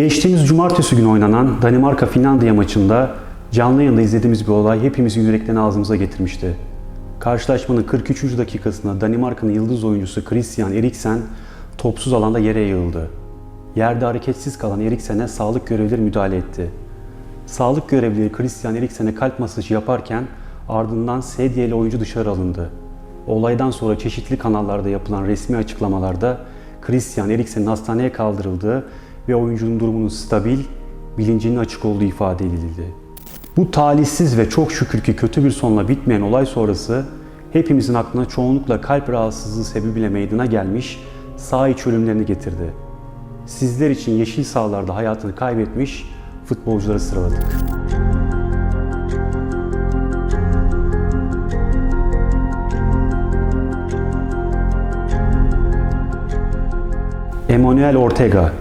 Geçtiğimiz cumartesi günü oynanan Danimarka-Finlandiya maçında canlı yayında izlediğimiz bir olay hepimizin yüreklerini ağzımıza getirmişti. Karşılaşmanın 43. dakikasında Danimarka'nın yıldız oyuncusu Christian Eriksen topsuz alanda yere yığıldı. Yerde hareketsiz kalan Eriksen'e sağlık görevlileri müdahale etti. Sağlık görevlileri Christian Eriksen'e kalp masajı yaparken ardından sedyeli oyuncu dışarı alındı. Olaydan sonra çeşitli kanallarda yapılan resmi açıklamalarda Christian Eriksen'in hastaneye kaldırıldığı ve oyuncunun durumunun stabil, bilincinin açık olduğu ifade edildi. Bu talihsiz ve çok şükür ki kötü bir sonla bitmeyen olay sonrası hepimizin aklına çoğunlukla kalp rahatsızlığı sebebiyle meydana gelmiş sağ iç ölümlerini getirdi. Sizler için yeşil sahalarda hayatını kaybetmiş futbolcuları sıraladık. Emanuel Ortega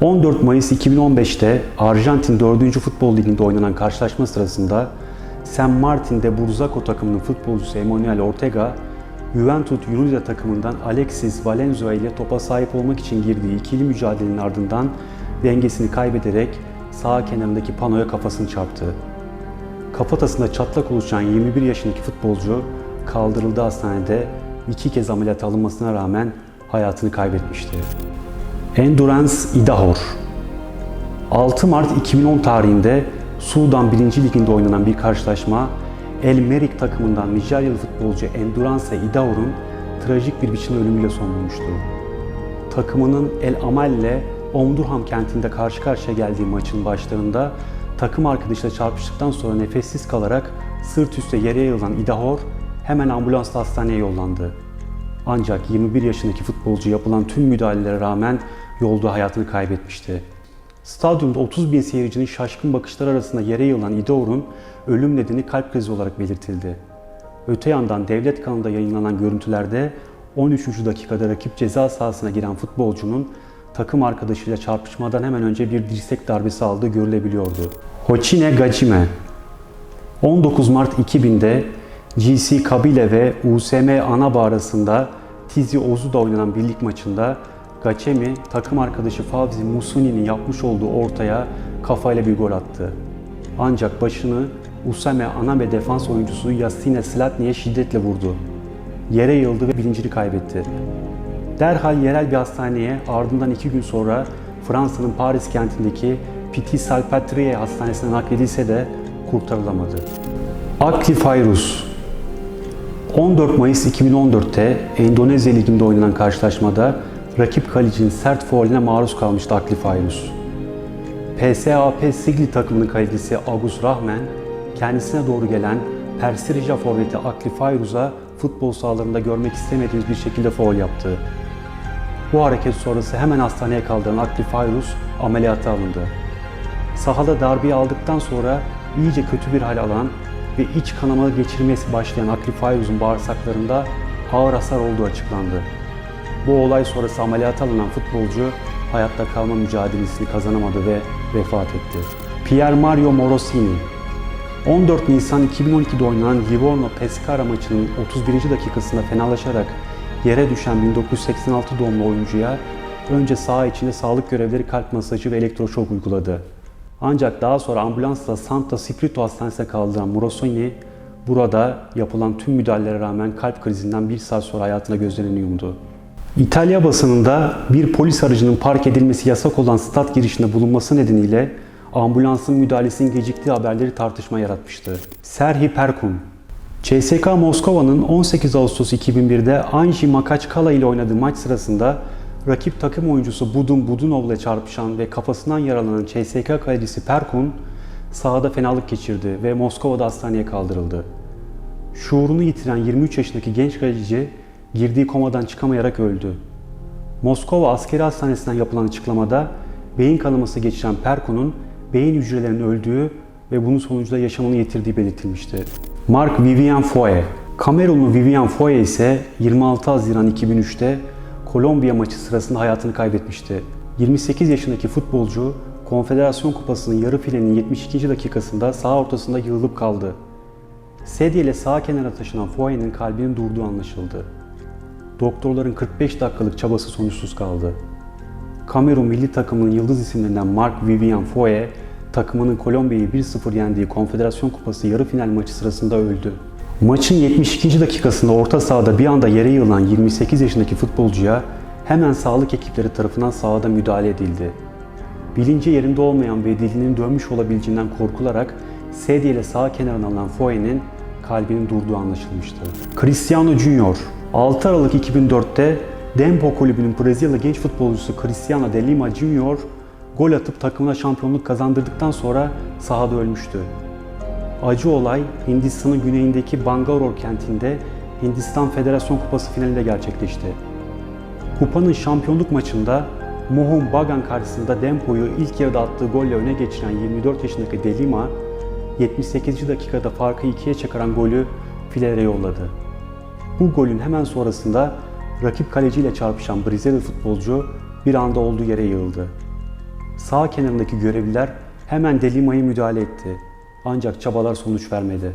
14 Mayıs 2015'te Arjantin 4. Futbol Ligi'nde oynanan karşılaşma sırasında San Martin de Burzaco takımının futbolcusu Emanuel Ortega, Juventud Unida takımından Alexis Valenzuela ile topa sahip olmak için girdiği ikili mücadelenin ardından dengesini kaybederek sağ kenarındaki panoya kafasını çarptı. Kafatasında çatlak oluşan 21 yaşındaki futbolcu kaldırıldığı hastanede iki kez ameliyat alınmasına rağmen hayatını kaybetmişti. Endurance Idahor 6 Mart 2010 tarihinde Sudan 1. Liginde oynanan bir karşılaşma El Merik takımından Nijeryalı futbolcu Endurance Idahor'un trajik bir biçimde ölümüyle son bulmuştu. Takımının El Amal ile Omdurham kentinde karşı karşıya geldiği maçın başlarında takım arkadaşıyla çarpıştıktan sonra nefessiz kalarak sırt üstte yere yığılan Idahor hemen ambulansla hastaneye yollandı. Ancak 21 yaşındaki futbolcu yapılan tüm müdahalelere rağmen yolda hayatını kaybetmişti. Stadyumda 30 bin seyircinin şaşkın bakışları arasında yere yığılan İdaor'un ölüm nedeni kalp krizi olarak belirtildi. Öte yandan devlet kanalında yayınlanan görüntülerde 13. dakikada rakip ceza sahasına giren futbolcunun takım arkadaşıyla çarpışmadan hemen önce bir dirsek darbesi aldığı görülebiliyordu. Hoçine Gacime 19 Mart 2000'de GC Kabile ve USM Anaba arasında Tizi Ozu'da oynanan birlik maçında Gacemi takım arkadaşı Favzi Musuni'nin yapmış olduğu ortaya kafayla bir gol attı. Ancak başını Usame Anabe defans oyuncusu Yassine Slatni'ye şiddetle vurdu. Yere yıldı ve bilincini kaybetti. Derhal yerel bir hastaneye ardından iki gün sonra Fransa'nın Paris kentindeki Petit Salpêtrière hastanesine nakledilse de kurtarılamadı. Akli Fayrus 14 Mayıs 2014'te Endonezya Ligi'nde oynanan karşılaşmada rakip kalecinin sert fauline maruz kalmıştı Akli Fayrus. PSAP Sigli takımının kalecisi Agus Rahmen, kendisine doğru gelen Persirija forveti Akli Fayruz'a futbol sahalarında görmek istemediğimiz bir şekilde faul yaptı. Bu hareket sonrası hemen hastaneye kaldırılan Akli Fayruz ameliyata alındı. Sahada darbeyi aldıktan sonra iyice kötü bir hal alan ve iç kanama geçirmesi başlayan Akli Fayruz'un bağırsaklarında ağır hasar olduğu açıklandı. Bu olay sonrası ameliyata alınan futbolcu hayatta kalma mücadelesini kazanamadı ve vefat etti. Pier Mario Morosini 14 Nisan 2012'de oynanan Livorno-Pescara maçının 31. dakikasında fenalaşarak yere düşen 1986 doğumlu oyuncuya önce saha içinde sağlık görevlileri kalp masajı ve elektroşok uyguladı. Ancak daha sonra ambulansla Santa Spirito Hastanesi'ne kaldırılan Morosini burada yapılan tüm müdahalelere rağmen kalp krizinden bir saat sonra hayatına gözlerini yumdu. İtalya basınında bir polis aracının park edilmesi yasak olan stat girişinde bulunması nedeniyle ambulansın müdahalesinin geciktiği haberleri tartışma yaratmıştı. Serhi Perkun CSK Moskova'nın 18 Ağustos 2001'de Anji Makaçkala ile oynadığı maç sırasında rakip takım oyuncusu Budun Budunov ile çarpışan ve kafasından yaralanan CSK kalecisi Perkun sahada fenalık geçirdi ve Moskova'da hastaneye kaldırıldı. Şuurunu yitiren 23 yaşındaki genç kaleci girdiği komadan çıkamayarak öldü. Moskova Askeri Hastanesi'nden yapılan açıklamada beyin kanaması geçiren Perkun'un beyin hücrelerinin öldüğü ve bunun sonucunda yaşamını yitirdiği belirtilmişti. Mark Vivian Foe Kamerunlu Vivian Foe ise 26 Haziran 2003'te Kolombiya maçı sırasında hayatını kaybetmişti. 28 yaşındaki futbolcu Konfederasyon Kupası'nın yarı filenin 72. dakikasında sağ ortasında yığılıp kaldı. Sedye ile sağ kenara taşınan Foe'nin kalbinin durduğu anlaşıldı. Doktorların 45 dakikalık çabası sonuçsuz kaldı. Kamerun milli takımının yıldız isimlerinden Mark Vivian Foe, takımının Kolombiya'yı 1-0 yendiği Konfederasyon Kupası yarı final maçı sırasında öldü. Maçın 72. dakikasında orta sahada bir anda yere yığılan 28 yaşındaki futbolcuya hemen sağlık ekipleri tarafından sahada müdahale edildi. Bilinci yerinde olmayan ve dilinin dönmüş olabileceğinden korkularak sedye sağ kenarına alınan Foe'nin kalbinin durduğu anlaşılmıştı. Cristiano Junior 6 Aralık 2004'te Dempo Kulübü'nün Brezilya genç futbolcusu Cristiano de Lima Junior gol atıp takımına şampiyonluk kazandırdıktan sonra sahada ölmüştü. Acı olay Hindistan'ın güneyindeki Bangalore kentinde Hindistan Federasyon Kupası finalinde gerçekleşti. Kupanın şampiyonluk maçında Mohun Bagan karşısında Dempo'yu ilk yarıda attığı golle öne geçiren 24 yaşındaki Delima, 78. dakikada farkı ikiye çıkaran golü filelere yolladı. Bu golün hemen sonrasında rakip kaleciyle çarpışan Brezilya futbolcu bir anda olduğu yere yığıldı. Sağ kenarındaki görevliler hemen Delima'yı müdahale etti. Ancak çabalar sonuç vermedi.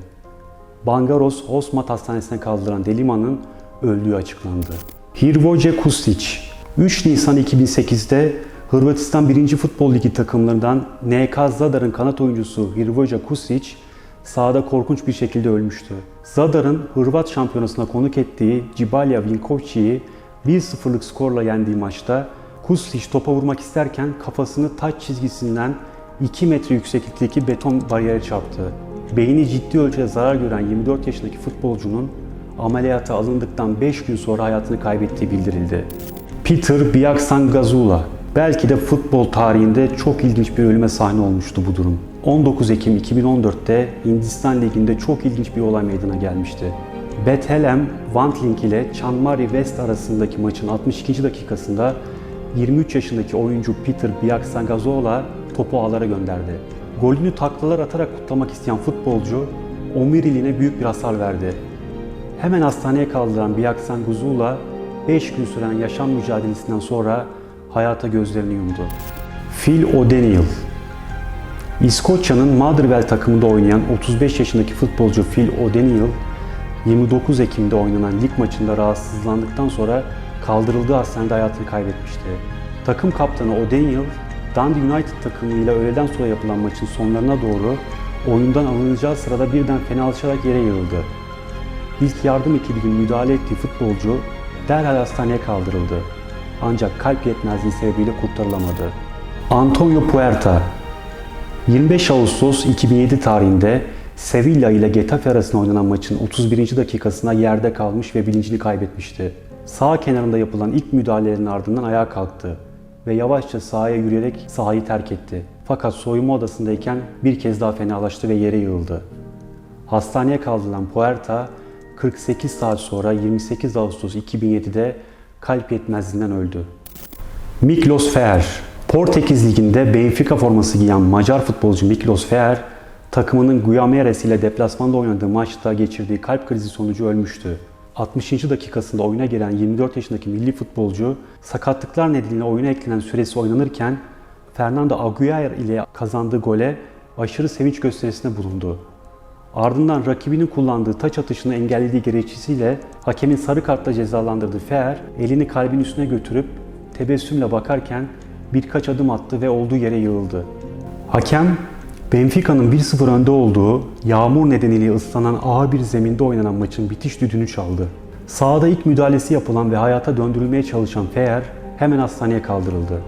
Bangaros Osmat Hastanesi'ne kaldırılan Delima'nın öldüğü açıklandı. Hrvoje Kustić 3 Nisan 2008'de Hırvatistan 1. Futbol Ligi takımlarından NK Zadar'ın kanat oyuncusu Hrvoje Kustić sahada korkunç bir şekilde ölmüştü. Zadar'ın Hırvat şampiyonasına konuk ettiği Cibalya Vinkovci'yi 1-0'lık skorla yendiği maçta Kustić topa vurmak isterken kafasını taç çizgisinden 2 metre yükseklikteki beton bariyere çarptı. Beyni ciddi ölçüde zarar gören 24 yaşındaki futbolcunun ameliyata alındıktan 5 gün sonra hayatını kaybettiği bildirildi. Peter Biaksangazula belki de futbol tarihinde çok ilginç bir ölüme sahne olmuştu bu durum. 19 Ekim 2014'te Hindistan Ligi'nde çok ilginç bir olay meydana gelmişti. Bethlehem Wantling ile Chanmari West arasındaki maçın 62. dakikasında 23 yaşındaki oyuncu Peter Biaksangazula topu ağlara gönderdi. Golünü taklalar atarak kutlamak isteyen futbolcu omuriliğine büyük bir hasar verdi. Hemen hastaneye kaldıran Biaksanguzula 5 gün süren yaşam mücadelesinden sonra hayata gözlerini yumdu. Phil O'Daniel İskoçya'nın Motherwell takımında oynayan 35 yaşındaki futbolcu Phil O'Daniel 29 Ekim'de oynanan lig maçında rahatsızlandıktan sonra kaldırıldığı hastanede hayatını kaybetmişti. Takım kaptanı O'Daniel, Dundee United takımıyla öğleden sonra yapılan maçın sonlarına doğru oyundan alınacağı sırada birden fenalaşarak yere yığıldı. İlk yardım ekibinin müdahale ettiği futbolcu derhal hastaneye kaldırıldı. Ancak kalp yetmezliği sebebiyle kurtarılamadı. Antonio Puerta 25 Ağustos 2007 tarihinde Sevilla ile Getafe arasında oynanan maçın 31. dakikasında yerde kalmış ve bilincini kaybetmişti. Sağ kenarında yapılan ilk müdahalelerin ardından ayağa kalktı ve yavaşça sahaya yürüyerek sahayı terk etti. Fakat soyunma odasındayken bir kez daha fenalaştı ve yere yığıldı. Hastaneye kaldırılan Puerta 48 saat sonra 28 Ağustos 2007'de kalp yetmezliğinden öldü. Miklos Fer Portekiz Ligi'nde Benfica forması giyen Macar futbolcu Miklos Fer, takımının Guyameres ile deplasmanda oynadığı maçta geçirdiği kalp krizi sonucu ölmüştü. 60. dakikasında oyuna giren 24 yaşındaki milli futbolcu sakatlıklar nedeniyle oyuna eklenen süresi oynanırken Fernando Aguiar ile kazandığı gole aşırı sevinç gösterisinde bulundu. Ardından rakibinin kullandığı taç atışını engellediği gerekçesiyle hakemin sarı kartla cezalandırdığı Fer, elini kalbin üstüne götürüp tebessümle bakarken birkaç adım attı ve olduğu yere yığıldı. Hakem, Benfica'nın 1-0 önde olduğu, yağmur nedeniyle ıslanan ağır bir zeminde oynanan maçın bitiş düdüğünü çaldı. Sahada ilk müdahalesi yapılan ve hayata döndürülmeye çalışan Fer hemen hastaneye kaldırıldı.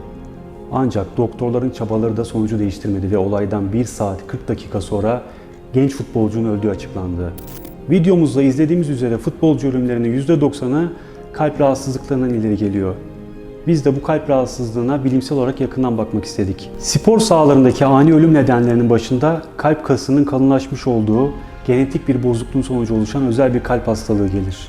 Ancak doktorların çabaları da sonucu değiştirmedi ve olaydan 1 saat 40 dakika sonra genç futbolcunun öldüğü açıklandı. Videomuzda izlediğimiz üzere futbolcu ölümlerinin %90'ı kalp rahatsızlıklarından ileri geliyor. Biz de bu kalp rahatsızlığına bilimsel olarak yakından bakmak istedik. Spor sahalarındaki ani ölüm nedenlerinin başında kalp kasının kalınlaşmış olduğu genetik bir bozukluğun sonucu oluşan özel bir kalp hastalığı gelir.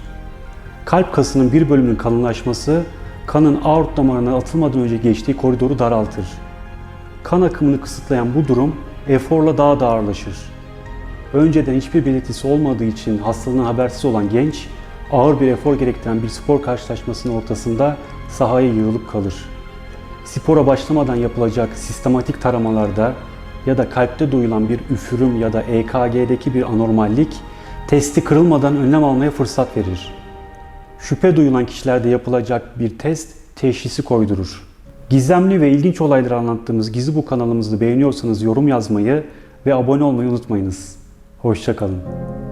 Kalp kasının bir bölümünün kalınlaşması kanın aort damarına atılmadan önce geçtiği koridoru daraltır. Kan akımını kısıtlayan bu durum eforla daha da ağırlaşır. Önceden hiçbir belirtisi olmadığı için hastalığından habersiz olan genç, ağır bir efor gerektiren bir spor karşılaşmasının ortasında sahaya yığılıp kalır. Spora başlamadan yapılacak sistematik taramalarda ya da kalpte duyulan bir üfürüm ya da EKG'deki bir anormallik testi kırılmadan önlem almaya fırsat verir. Şüphe duyulan kişilerde yapılacak bir test teşhisi koydurur. Gizemli ve ilginç olayları anlattığımız Gizli Bu kanalımızı beğeniyorsanız yorum yazmayı ve abone olmayı unutmayınız. Hoşçakalın.